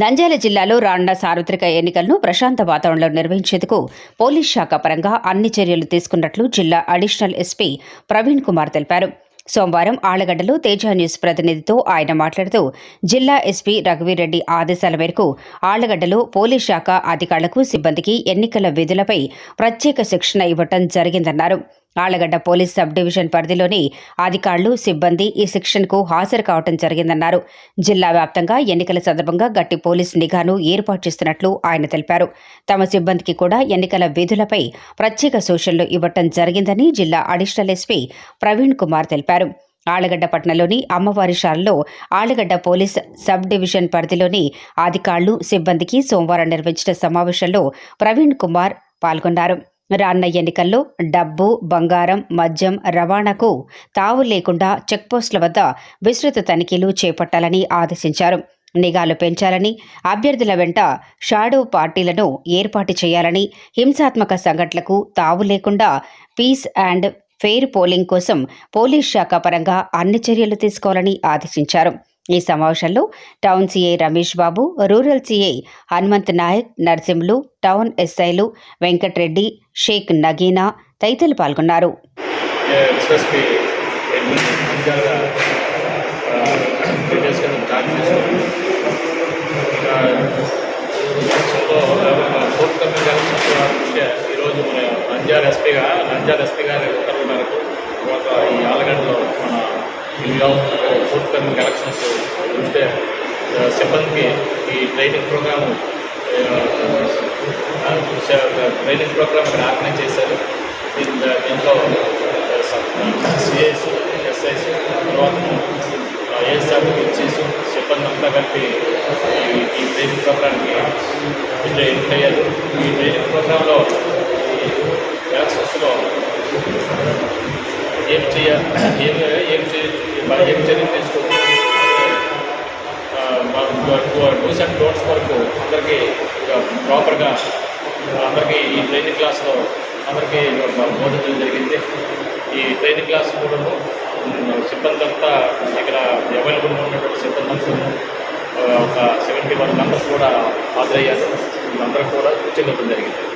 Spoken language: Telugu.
నంద్యాల జిల్లాలో రానున్న సార్వత్రిక ఎన్నికలను ప్రశాంత వాతావరణంలో నిర్వహించేందుకు పోలీస్ శాఖ పరంగా అన్ని చర్యలు తీసుకున్నట్లు జిల్లా అడిషనల్ ఎస్పీ ప్రవీణ్ కుమార్ తెలిపారు. సోమవారం ఆళ్ళగడ్డలో తేజ న్యూస్ ప్రతినిధితో ఆయన మాట్లాడుతూ జిల్లా ఎస్పీ రఘువీరెడ్డి ఆదేశాల మేరకు ఆళ్ళగడ్డలో పోలీస్ శాఖ అధికారులకు సిబ్బందికి ఎన్నికల విధులపై ప్రత్యేక శిక్షణ ఇవ్వటం జరిగిందన్నారు. ఆళ్ళగడ్డ పోలీస్ సబ్ డివిజన్ పరిధిలోని అధికారులు సిబ్బంది ఈ శిక్షణకు హాజరు కావడం జరిగిందన్నారు. జిల్లా వ్యాప్తంగా ఎన్నికల సందర్భంగా గట్టి పోలీస్ నిఘాను ఏర్పాటు చేస్తున్నట్లు ఆయన తెలిపారు. తమ సిబ్బందికి కూడా ఎన్నికల విధులపై ప్రత్యేక సూచనలు ఇవ్వటం జరిగిందని జిల్లా అడిషనల్ ఎస్పీ ప్రవీణ్ కుమార్ తెలిపారు. ఆళ్ళగడ్డ పట్టణంలోని అమ్మవారి శాలలో ఆళ్ళగడ్డ పోలీస్ సబ్ డివిజన్ పరిధిలోని అధికారులు సిబ్బందికి సోమవారం నిర్వహించిన సమావేశంలో ప్రవీణ్ కుమార్ పాల్గొన్నారు. రాన్న ఎన్నికల్లో డబ్బు బంగారం మద్యం రవాణాకు తావు లేకుండా చెక్పోస్టుల వద్ద విస్తృత తనిఖీలు చేపట్టాలని ఆదేశించారు. నిఘాలు పెంచాలని అభ్యర్థుల వెంట షాడో పార్టీలను ఏర్పాటు చేయాలని హింసాత్మక సంఘటనలకు తావు లేకుండా పీస్ అండ్ ఫెయిర్ పోలింగ్ కోసం పోలీస్ శాఖ పరంగా అన్ని చర్యలు తీసుకోవాలని ఆదేశించారు. ఈ సమావేశంలో town CI Ramesh Babu rural CI Hanumanth Nayak Narsimhulu town ఎస్ఐలు వెంకట్రెడ్డి షేక్ నగీనా తదితరులు పాల్గొన్నారు. ఈరోజు మన నంద్యాల ఎస్పీగా నంద్యాల ఎస్పీ గారు ఉత్తర్వుల మేరకు తర్వాత ఈ ఇల్లు ఫోర్త్ కమింగ్ ఎలక్షన్స్ దృష్ట్యా సిబ్బందికి ఈ ట్రైనింగ్ ప్రోగ్రాము ట్రైనింగ్ ప్రోగ్రామ్ ఇక్కడ ఆర్గనైజ్ చేశారు. దీంట్లో సిఎస్ ఎస్ఐస్ తర్వాత ఏఎస్ఆర్ ఇచ్చేసి సిబ్బంది అంతా కలిపి ఈ- ఈ ట్రైనింగ్ ప్రోగ్రామ్కి ఎంటర్ అయ్యారు. ఈ ట్రైనింగ్ ప్రోగ్రాంలో ఏం ఏం ఏం చేయొచ్చు ఏం చర్యలు తీసుకోవచ్చు డూస్ అండ్ డోంట్స్ వరకు అందరికీ ప్రాపర్గా అందరికీ ఈ ట్రైనింగ్ క్లాస్లో అందరికీ బోధించడం జరిగింది. ఈ ట్రైనింగ్ క్లాస్ కూడా సిబ్బంది అంతా ఇక్కడ అవైలబుల్గా ఉన్నటువంటి సిబ్బంది అంతా ఒక సెవెంటీ వన్ మెంబర్స్ కూడా హాజరయ్యారు. అందరూ కూడా సూచనలు జరిగింది.